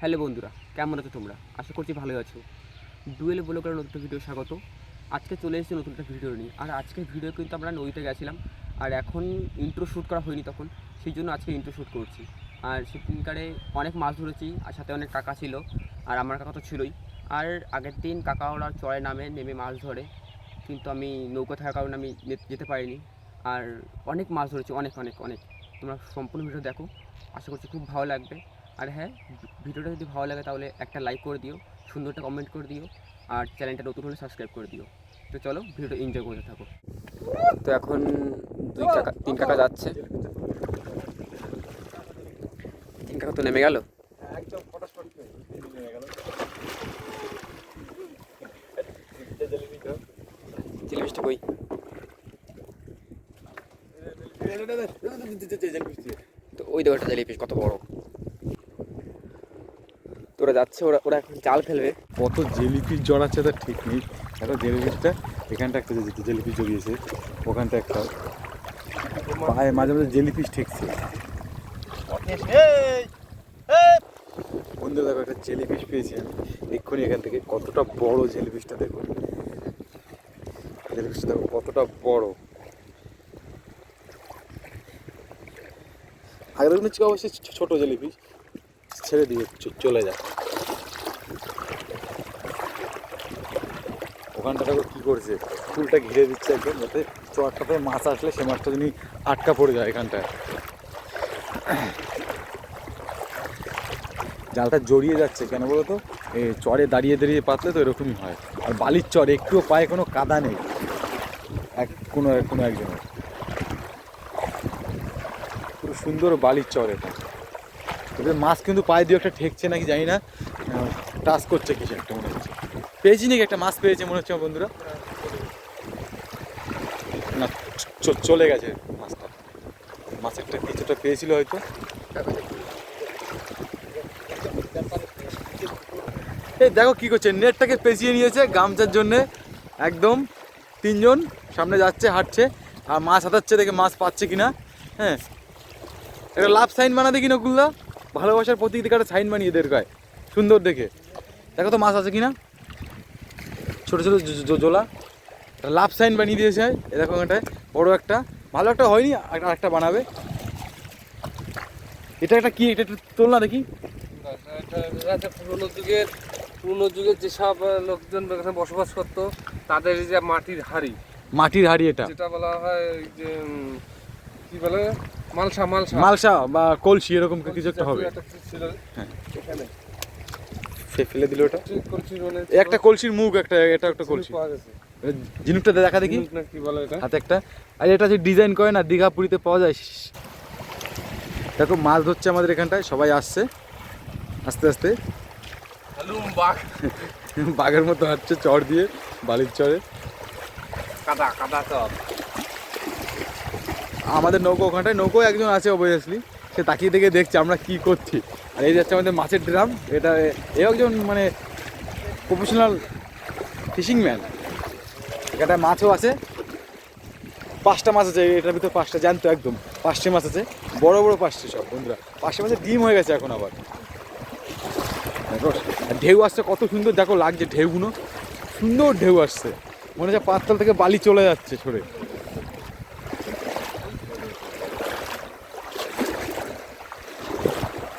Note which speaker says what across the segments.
Speaker 1: Hello বন্ধুরা, কেমন আছো তোমরা? আশা করছি ভালোই আছো। ডুয়েল বলে করে নতুন ভিডিও স্বাগত। আজকে চলে এসেছি নতুন একটা ভিডিও নিয়ে। আর আজকের ভিডিও কিন্তু আমরা নদীতে গেছিলাম। আর এখন ইন্ট্রো শ্যুট করা হয়নি তখন, সেই জন্য আজকে ইন্ট্রো শ্যুট করছি। আর সেদিনকারে অনেক মাছ ধরেছি, আর সাথে অনেক কাকা ছিল, আর আমার কাকা তো ছিলই। আর আগের দিন কাকা ওরা চড়ে নামে, নেমে মাছ ধরে। কিন্তু আমি নৌকা থাকার কারণে আমি যেতে পারিনি। আর অনেক মাছ ধরেছি, অনেক অনেক অনেক। তোমরা সম্পূর্ণ ভিডিও দেখো। আশা করছি খুব ভালো লাগবে। আর হ্যাঁ ভিডিওটা যদি ভালো লাগে তাহলে একটা লাইক করে দিও সুন্দর একটা কমেন্ট করে দিও, আর চ্যানেলটা নতুন হলে সাবস্ক্রাইব করে দিও। তো চলো, ভিডিওটা এনজয় করতে থাকো। তো এখন দুই কাকা তিন কাকা যাচ্ছে। তিন কাকা তো নেমে গেল। ওই একটা জিলিপিস কত বড়? যাচ্ছে, ওরা ওরা এখন জাল ফেলবে।
Speaker 2: কত জেলিপিস জড়াচ্ছে তার ঠিক নেই। দেখো জেলিপিসটা এখানটা একটা যে জেলিপিস জড়িয়েছে, ওখানটা একটা। পায়ে মাঝে মাঝে জেলিপিস ঠেকছে। বন্ধু দেখো, একটা জেলিপিস পেয়েছি আমি। এক্ষুনি এখান থেকে কতটা বড় জেলিপিসটা দেখো। জেলিপিসটা দেখো, কতটা বড়। আগের দিন ছিল অবশ্যই ছোট জেলিপিস। ছেড়ে দিয়ে চলে যায় ওখানটা দেখো কী করছে? ফুলটা ঘিরে দিচ্ছে একদম যাতে চরটাতে মাছ আসলে সে মাছটা যিনি আটকা পড়ে যায় এখানটায়। জালটা জড়িয়ে যাচ্ছে কেন বলো তো এই চরে দাঁড়িয়ে দাঁড়িয়ে পাতলে তো এরকমই হয়। আর বালির চর, একটুও পায়ে কোনো কাদা নেই। এক, কোনো কোনো একজনের। পুরো সুন্দর বালির চর এটা। এদের মাছ কিন্তু পায়ে দিয়ে একটা ঠেকছে নাকি জানি না। টাচ করছে কিছু একটা মনে হচ্ছে। পেয়েছি নাকি একটা মাছ পেয়েছে, মনে হচ্ছে বন্ধুরা। না চলে গেছে মাছটা। মাছ একটা কিছুটা পেয়েছিল হয়তো। এই দেখো কি করছে, নেটটাকে পেঁচিয়ে নিয়েছে গামছার জন্যে। একদম তিনজন সামনে যাচ্ছে, হাঁটছে, আর মাছ হাতাচ্ছে দেখে মাছ পাচ্ছে কিনা। হ্যাঁ। একটা লাভ সাইন বানাতে কিনা কুল্লা ভালোবাসার প্রতীক দেখে একটা সাইন বানিয়ে গায়ে সুন্দর দেখে। দেখো তো মাছ আছে কিনা? ছোটো ছোটো জোলা। লাভ সাইন বানিয়ে দিয়েছে। এরকম একটা বড় একটা। ভালো একটা হয়নি আর একটা বানাবে। এটা একটা কি? এটা একটু তোল না দেখি।
Speaker 3: এটা পুরোনো যুগের পুরোনো যুগের যেসব লোকজন এখানে বসবাস করতো তাদের যে মাটির হাড়ি।
Speaker 2: মাটির হাড়ি এটা।
Speaker 3: যেটা বলা হয় যে কি বলে? মালসা মালসা।
Speaker 2: মালসা বা কলসি এরকম কিছু একটা হবে।
Speaker 3: ছিল
Speaker 2: হ্যাঁ।
Speaker 3: এখানে।
Speaker 2: সে ফেলে দিল ওটা?
Speaker 3: মানে
Speaker 2: একটা কলসির মুখ একটা এটা একটা কলসি।
Speaker 3: পাওয়া গেছে।
Speaker 2: জিনুকটা দেখা দেখি।
Speaker 3: ঝিনুক না কি বলে এটা?
Speaker 2: হাতে একটা। আর এটা যে ডিজাইন করে না দীঘা পুরীতে পাওয়া যায় দেখো মাছ ধরছে আমাদের এখানটায় সবাই আসছে। আস্তে আস্তে।
Speaker 3: বাঘ।
Speaker 2: বাঘের মতো হাঁটছে চড় দিয়ে বালির চরে
Speaker 3: কাদা কাদা চপ
Speaker 2: আমাদের নৌকো ওখানটায় নৌকো একজন আছে অবভিয়াসলি সে তাকিয়ে দেখে দেখছে আমরা কি করছি। আর এই যাচ্ছে আমাদের মাছের ড্রাম, এটা এ একজন মানে প্রফেশনাল ফিশিং ম্যান এখানটা মাছও আছে। পাঁচটা মাছ আছে, এটার ভিতর পাঁচটা জানতো একদম। পাঁচটা মাছ আছে, বড় বড় পাঁচটি সব, বন্ধুরা। পাঁচটা মাছের ডিম হয়ে গেছে এখন আবার। ঢেউ আসছে, কত সুন্দর, দেখো লাগছে ঢেউগুলো। সুন্দর ঢেউ আসছে। মনে হচ্ছে পাঁচতল থেকে বালি চলে যাচ্ছে সরে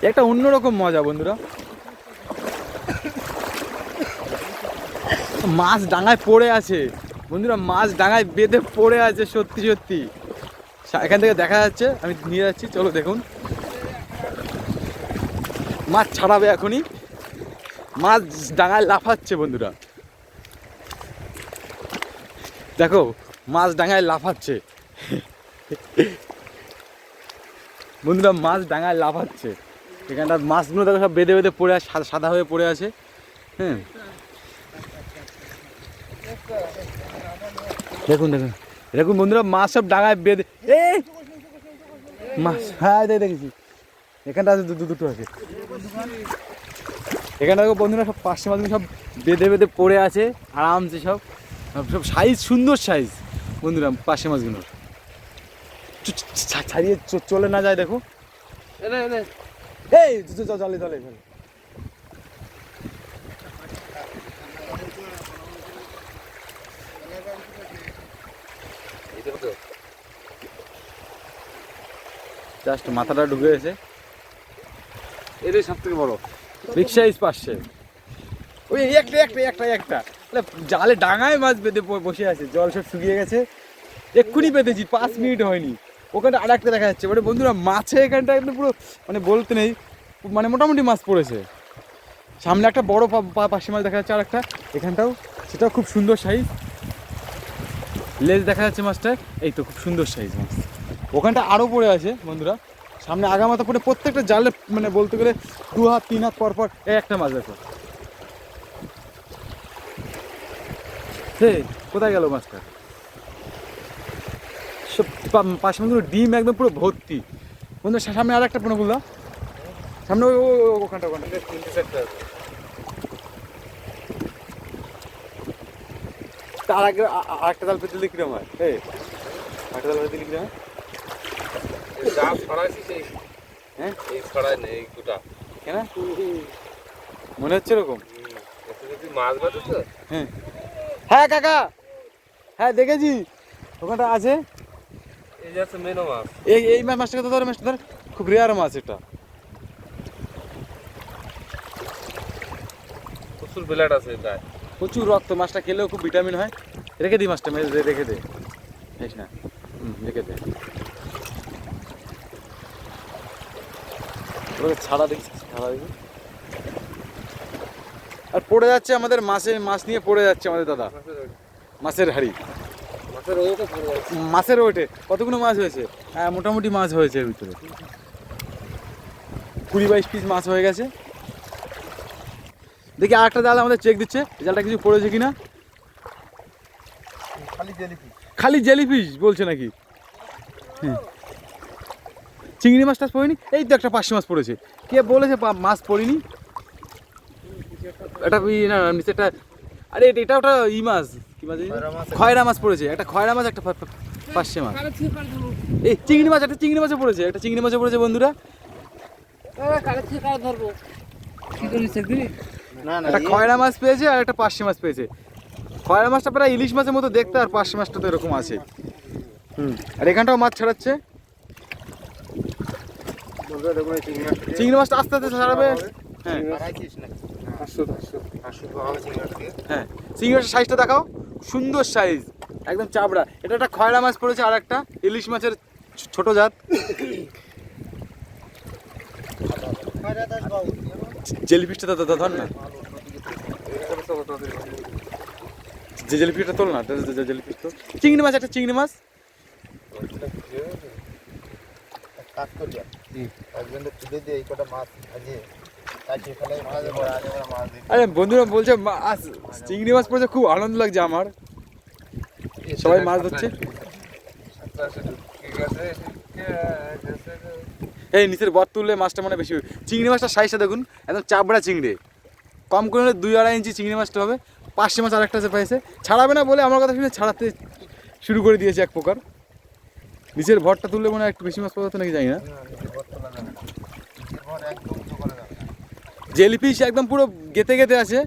Speaker 2: একটা অন্যরকম মজা, বন্ধুরা। মাছ ডাঙায় পড়ে আছে। বন্ধুরা, মাছ ডাঙায় বেঁধে পড়ে আছে, সত্যি সত্যি। এখান থেকে দেখা যাচ্ছে, আমি নিয়ে যাচ্ছি, চলো দেখুন। মাছ ছাড়াবে এখনই। মাছ ডাঙায় লাফাচ্ছে, বন্ধুরা। দেখো, মাছ ডাঙায় লাফাচ্ছে। বন্ধুরা, মাছ ডাঙায় লাফাচ্ছে। এখানটা মাছগুলো দেখো সব বেঁধে বেঁধে পড়ে আছে, সাদা- হয়ে পড়ে আছে। হ্যাঁ। দেখুন দেখুন। দেখুন বন্ধুরা মাছ সব ডাঙায় বেঁধে এ! মাছ। হ্যাঁ দেখ দেখেছি। এখানটা আছে দু- দু- দুটো আছে। এখানটা দেখো বন্ধুরা সব পাঁচশো মাছগুলো সব বেঁধে বেঁধে পড়ে আছে, আরামসে সব। সব- সাইজ, সুন্দর সাইজ। বন্ধুরা, পাশে মাছগুলোর ছাড়িয়ে চলে না যায়, দেখো। এই জলে
Speaker 3: জলে জলে
Speaker 2: জাস্ট মাথাটা ঢুকে গেছে। এটাই সব থেকে বড়। রিক্সা সাইজ পাচ্ছে ওই একটা একটা একটা একটা। জালে ডাঙায় মাছ বেঁধে বসে আছে। জল সব শুকিয়ে গেছে। এক্ষুনি পেতেছি পাঁচ মিনিট হয়নি। ওখানে আর একটা দেখা যাচ্ছে। মানে বন্ধুরা মাছে এখানটা একদম পুরো মানে বলতে নেই মানে মোটামুটি মাছ পড়েছে। সামনে একটা বড় পাশে মাছ দেখা যাচ্ছে আর একটা। এখানটাও, সেটাও খুব সুন্দর সাইজ লেজ দেখা যাচ্ছে মাছটা এই তো খুব সুন্দর সাইজ মাছ। ওখানটা আরও পড়ে আছে, বন্ধুরা। সামনে আগামাথা পড়ে প্রত্যেকটা জালে মানে বলতে গেলে দু হাত, তিন হাত পর পর এই একটা মাছ দেখো। হে, কোথায় গেল মাছটা? সব ডিম একদম পুরো ভর্তি। বন্ধু সামনে আর একটা পনেরো বললাম সামনে ওই ওখানটা তার আগে আরেকটা জাল পেতে দিলে কিরম হয় এই আরেকটা জাল পেতে দিলে কিরম হয়
Speaker 3: এই যা ছড়াইছি সেই
Speaker 2: হ্যাঁ?
Speaker 3: এই ছড়াই নেই এই গোটা
Speaker 2: কেন? মনে হচ্ছে এরকম?
Speaker 3: যদি মাছ বাঁধে তো?
Speaker 2: হ্যাঁ। হ্যাঁ কাকা। হ্যাঁ দেখেছি। ওখানটা আছে।
Speaker 3: এই যে আছে মেনো মাছ।
Speaker 2: এই এই মা- মাছটাকে তো ধর মাছটা ধর। খুব রেয়ার মাছ এটা।
Speaker 3: প্রচুর ব্লেড আছে গায়ে।
Speaker 2: প্রচুর রক্ত মাছটা খেলেও খুব ভিটামিন হয়। রেখে দিই মাছটা মেরে দে রেখে দে। বেশ না। হুম রেখে দে। ছাড়া দেখি ছাড়া দেখি। আর পড়ে যাচ্ছে আমাদের মাছে মাছ নিয়ে পড়ে যাচ্ছে আমাদের দাদা। মাছের হাড়ি।
Speaker 3: মাছের
Speaker 2: ওঠে কতগুলো মাছ হয়েছে? হ্যাঁ মোটামুটি মাছ হয়েছে এর ভিতরে। কুড়ি বাইশ পিস মাছ হয়ে গেছে। দেখি আরেকটা জাল আমাদের চেক দিচ্ছে জালটা কিছু পড়েছে কিনা? খালি জেলিফিশ বলছে নাকি? হ্যাঁ। চিংড়ি মাছ টাছ পড়েনি? এই তো একটা পাঁচশো মাছ পড়েছে। কে বলেছে মাছ পড়েনি? এটা না নিচে একটা আরে এটা- ওটা ই মাছ? খয়রা মাছ পড়েছে একটা খয়রা মাছ একটা পা- পা- মাছ। এই চিংড়ি মাছ একটা চিংড়ি মাছে পড়েছে একটা চিংড়ি মাছে পড়েছে বন্ধুরা। একটা খয়রা মাছ পেয়েছে আর একটা পার্শে মাছ পেয়েছে। খয়রা মাছটা প্রায় ইলিশ মাছের মতো দেখতে আর পার্শে মাছটা তো এরকম আছে। হুম। আর এখানটাও মাছ ছাড়াচ্ছে। চিংড়ি মাছটা। আস্তে আস্তে ছাড়াবে। হ্যাঁ। হ্যাঁ। চিংড়ি মাছের সাইজটা দেখাও। সুন্দর সাইজ একদম চাবড়া। এটা একটা খয়রা মাছ পড়েছে আর একটা ইলিশ মাছের ছোট জাত। জেলিফিশটা তো ধর না। যে জেলিফিশটা তোল না জেলিফিশ তো চিংড়ি মাছ, একটা চিংড়ি মাছ।
Speaker 4: কাজ করি একজনের তুলে দিয়ে এই কটা মাছ ভাজিয়ে
Speaker 2: আরে বন্ধুরা বলছে চিংড়ি মাছ পড়েছে, খুব আনন্দ লাগছে আমার। সবাই মাছ ধরছে। এই নিচের বর তুললে মাছটা মানে বেশি। চিংড়ি মাছটা সাইজটা দেখুন, একদম চাবড়া চিংড়ি। কম করে দুই আড়াই ইঞ্চি চিংড়ি মাছটা হবে। পাঁচশো মাছ আরেকটা আছে পেয়েছে ছাড়াবে না বলে আমার কথা শুনে ছাড়াতে শুরু করে দিয়েছে এক প্রকার। নিচের ভরটা তুললে মনে হয় একটু বেশি মাছ পাওয়া তো নাকি জানি না
Speaker 4: একদম উঁচু করে যাবে
Speaker 2: জেলিফিশ একদম পুরো গেতে গেতে আছে।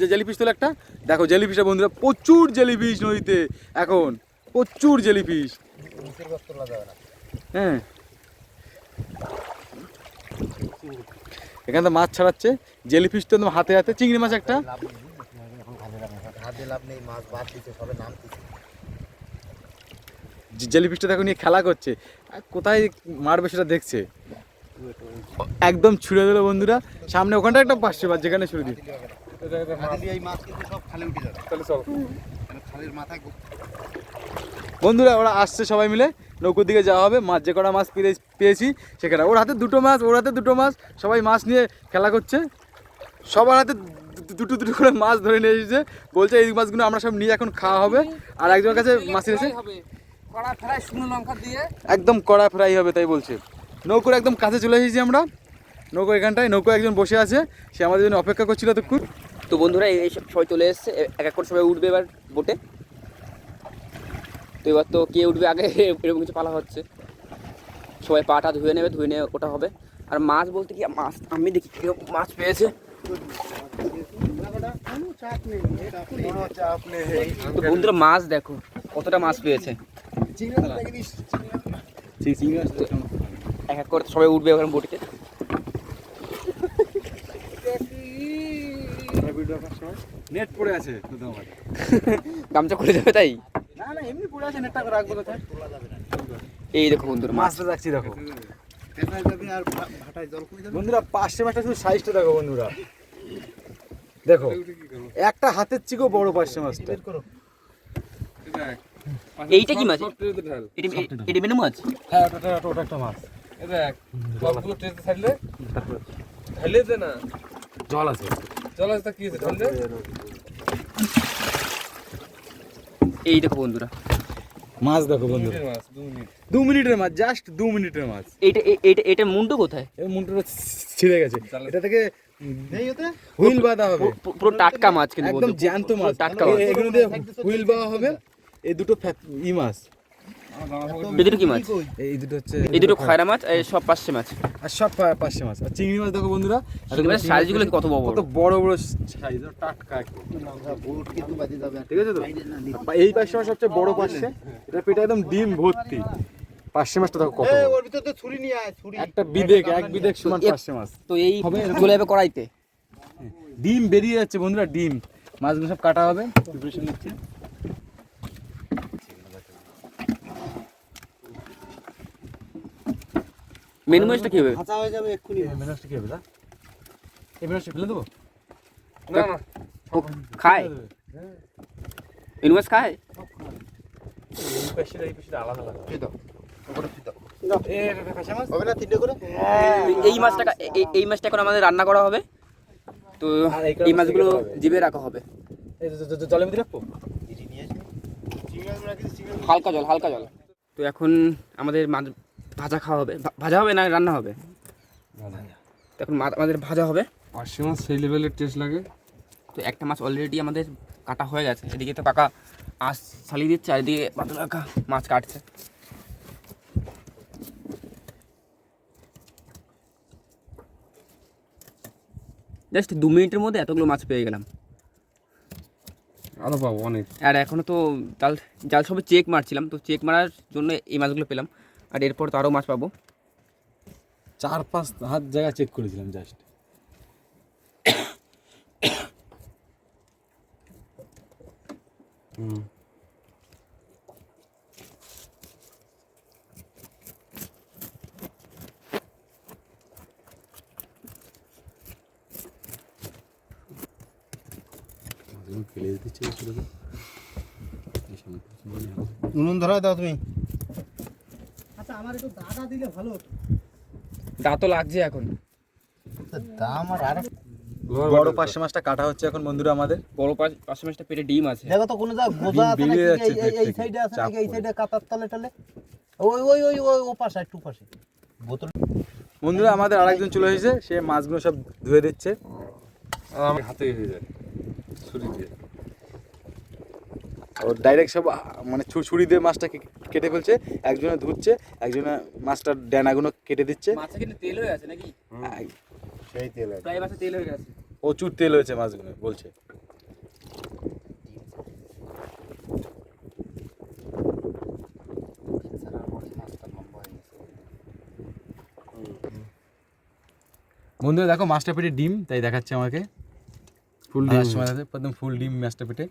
Speaker 2: যে জেলিফিশ তোলা একটা। দেখো জেলিফিশটা বন্ধুরা, প্রচুর জেলিফিশ নদীতে। এখন প্রচুর জেলিফিশ। হ্যাঁ। এখানে তো মাছ ছাড়াচ্ছে। জেলিফিশ তো একদম হাতে হাতে। চিংড়ি মাছ একটা। জেলিফিশটা দেখো নিয়ে খেলা করছে। কোথায় মারবে সেটা দেখছে। একদম ছুড়ে দিল বন্ধুরা। সামনে ওখানটা একটা পাশে মাছ যেখানে ছুড়ে দিই বন্ধুরা ওরা আসছে সবাই মিলে। নৌকোর দিকে যাওয়া হবে। মাছ যে কটা মাছ পেয়ে- পেয়েছি সেখানে। ওর হাতে দুটো মাছ ওর হাতে দুটো মাছ। সবাই মাছ নিয়ে খেলা করছে। সবার হাতে দুটো দুটো করে মাছ ধরে নিয়ে এসেছে। বলছে এই মাছগুলো আমরা সব নিয়ে এখন খাওয়া হবে। আর একজনের কাছে মাছ
Speaker 3: দিয়ে।
Speaker 2: একদম কড়া ফ্রাই হবে তাই বলছে। নৌকোর একদম কাছে চলে এসেছি আমরা। নৌকো এখানটায় নৌকো একজন বসে আছে সে আমাদের জন্য অপেক্ষা করছিল তখন
Speaker 1: তো বন্ধুরা এই সবাই চলে এসছে এক এক করে সবাই উঠবে এবার বোটে। তো এবার তো কে উঠবে আগে এরকম কিছু পালা হচ্ছে। সবাই পাটা ধুয়ে নেবে ধুয়ে নিয়ে ওটা হবে। আর মাছ বলতে কি মাছ আমি দেখি কেউ মাছ পেয়েছে। তো বন্ধুরা মাছ দেখো কতটা মাছ পেয়েছে। এক এক করে সবাই উঠবে ওখানে বোটিতে
Speaker 2: নেট পড়ে আছে
Speaker 1: গামছা খুলে যাবে তাই?
Speaker 2: না না এমনি পড়ে আছে নেটটা করে রাখব কোথায়?
Speaker 1: এই দেখো বন্ধুরা মাছ।
Speaker 2: মাছটা রাখছি দেখো। বন্ধুরা পাঁচশো মাছটা শুধু সাইজটা দেখো বন্ধুরা। দেখো একটা হাতের চিকেও বড় পাঁচশো মাছটা।
Speaker 1: এইটা কি মাছ? এটা এটা মেনু মাছ?
Speaker 2: হ্যাঁ ওটা একটা মাছ।
Speaker 3: দেখ সবগুলো ট্রেতে ঢালে দে না।
Speaker 2: জল আছে।
Speaker 3: চল আসতে কি আছে? ঢালে
Speaker 1: এই দেখো বন্ধুরা।
Speaker 2: মাছ দেখো বন্ধুরা।
Speaker 3: মাছ দু মিনিট।
Speaker 2: দু মিনিটের মাছ জাস্ট দু মিনিটের মাছ।
Speaker 1: এইটা এ- এইটা এটা মুন্ডু কোথায়?
Speaker 2: এই মুন্টুটা ছিঁড়ে গেছে। এটা থেকে হুইল বাঁধা হবে।
Speaker 1: পুরো টাটকা মাছ কিন্তু
Speaker 2: একদম জ্যান্ত মাছ।
Speaker 1: টাটকা মাছ।
Speaker 2: এগুলো দিয়ে হুইল বাঁধা হবে। এই দুটো ই মাছ।
Speaker 1: এই দুটো কি মাছ?
Speaker 2: এই দুটো হচ্ছে
Speaker 1: এই দুটো খয়রা মাছ এই সব পাঁচশে মাছ।
Speaker 2: আর সব পাঁচশো মাছ। আর চিংড়ি মাছ দেখো বন্ধুরা
Speaker 1: চিংড়ি সাইজগুলো কত বড় বড়?
Speaker 2: কত বড় বড় সাইজ টাটকা একদম।
Speaker 4: বুট কিন্তু বাজে যাবে
Speaker 2: ঠিক আছে তো? এই পাঁচশো মাছ সবচেয়ে বড় পাঁচশে। এটা পেটে একদম ডিম ভর্তি। পাঁচশে মাছটা দেখো কত
Speaker 4: ওর ভিতর তো ছুরি নিয়ে আয় ছুরি
Speaker 2: একটা বিদেক এক বিদেক সমান পাঁচশে মাছ।
Speaker 1: তো এই হবে চলে যাবে কড়াইতে?
Speaker 2: ডিম বেরিয়ে যাচ্ছে বন্ধুরা ডিম। মাছগুলো সব কাটা হবে। প্রিপারেশন নিচ্ছে
Speaker 1: মেনু মাছটা কি হবে
Speaker 4: ভাষা হয়ে যাবে এক্ষুনি।
Speaker 2: এই মেনাসটা কি হবে দা এই মেনাসটা ফেলে দেবো?
Speaker 3: না না
Speaker 1: ও খায়। মেনু মাছ খায়?
Speaker 2: এই পাশেটা এই পাশেটা আলাদা আলাদা।
Speaker 4: দাও ওপরে ফি দাও।
Speaker 2: এই
Speaker 1: এই মাছটা এই- এই মাছটা এখন আমাদের রান্না করা হবে। তো
Speaker 2: এই
Speaker 1: মাছগুলো
Speaker 2: মাছটা
Speaker 1: জিভে রাখা হবে।
Speaker 2: এই জ- জ- জ- মধ্যে রাখব?
Speaker 1: হালকা জল হালকা জল। তো এখন আমাদের মাছ ভাজা খাওয়া হবে। ভাজা হবে না রান্না হবে? এখন আমাদের ভাজা হবে।
Speaker 3: পাঁচশো মাছ সেই লেভেলের টেস্ট লাগে।
Speaker 1: তো একটা মাছ অলরেডি আমাদের কাটা হয়ে গেছে। এদিকে তো কাকা আঁশ ছালিয়ে দিচ্ছে আর এদিকে বাদল কাকা মাছ কাটছে। জাস্ট দু মিনিটের মধ্যে এতগুলো মাছ পেয়ে গেলাম।
Speaker 3: আরও পাবো অনেক।
Speaker 1: আর এখনও তো জাল জাল সবে চেক মারছিলাম। তো চেক মারার জন্য এই মাছগুলো পেলাম। আর এরপর তো আরও মাছ পাবো।
Speaker 2: চার পাঁচ হাত জায়গা চেক করেছিলাম জাস্ট
Speaker 3: হুম।
Speaker 2: ফেলে দিতে চেয়েছিল
Speaker 4: নুন ধরা দাও তুমি।
Speaker 1: দাঁতও লাগছে এখন।
Speaker 4: দাম আর আর
Speaker 2: বড় পাঁচশো মাছটা কাটা হচ্ছে এখন বন্ধুরা আমাদের।
Speaker 1: বড় পাশ পাশে মাছটা পেটে ডিম আছে।
Speaker 4: দেখো তো কোনো যা বোঝা আছে নাকি? এই- সাইডে আছে নাকি? এই সাইডে কাতার তলে টলে? ওই ওই ওই ওই ও পাশে একটু পাশে। বোতল
Speaker 2: বন্ধুরা আমাদের আরেকজন চলে এসেছে। সে মাছগুলো সব ধুয়ে দিচ্ছে।
Speaker 3: আর আমার হাতে হয়ে যায়। ছুরি দিয়ে।
Speaker 2: ও ডাইরেক্ট সব মানে ছুরি দিয়ে মাছটা কে- কেটে ফেলছে একজনে ধুচ্ছে একজনে মাছটার ড্যানাগুলো কেটে দিচ্ছে।
Speaker 1: মাছে কিন্তু তেল হয়ে আছে নাকি?
Speaker 2: আই-
Speaker 4: সেই তেল আছে
Speaker 1: প্রায় মাছে তেল হয়ে গেছে।
Speaker 2: প্রচুর তেল হয়েছে মাছগুলো বলছে। বন্ধুরা দেখো মাছটা পেটে ডিম তাই দেখাচ্ছে আমাকে। ফুল ডিম। সময় একদম ফুল ডিম মাছটা পেটে।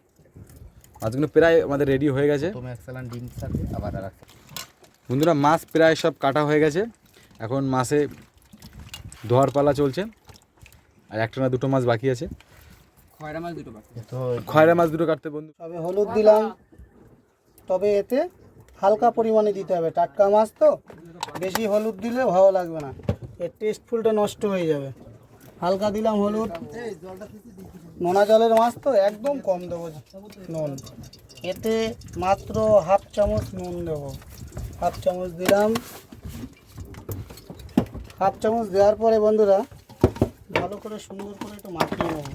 Speaker 2: মাছগুলো প্রায় আমাদের রেডি হয়ে গেছে।
Speaker 4: ডিম আবার আর একটা।
Speaker 2: বন্ধুরা মাছ প্রায় সব কাটা হয়ে গেছে। এখন মাছে ধোয়ার পালা চলছে। আর একটা না দুটো মাছ বাকি আছে।
Speaker 1: খয়রা মাছ দুটো বাকি
Speaker 2: খয়রা মাছ দুটো কাটতে বন্ধু।
Speaker 5: তবে হলুদ দিলাম। তবে এতে হালকা পরিমাণে দিতে হবে। টাটকা মাছ তো বেশি হলুদ দিলে ভালো লাগবে না। এর টেস্টফুলটা নষ্ট হয়ে যাবে। হালকা দিলাম হলুদ। নোনা জলের মাছ তো একদম কম দেবো নুন। এতে মাত্র হাফ চামচ নুন দেব। হাফ চামচ দিলাম। হাফ চামচ দেওয়ার পরে বন্ধুরা, ভালো করে সুন্দর করে একটু মাখিয়ে নেব।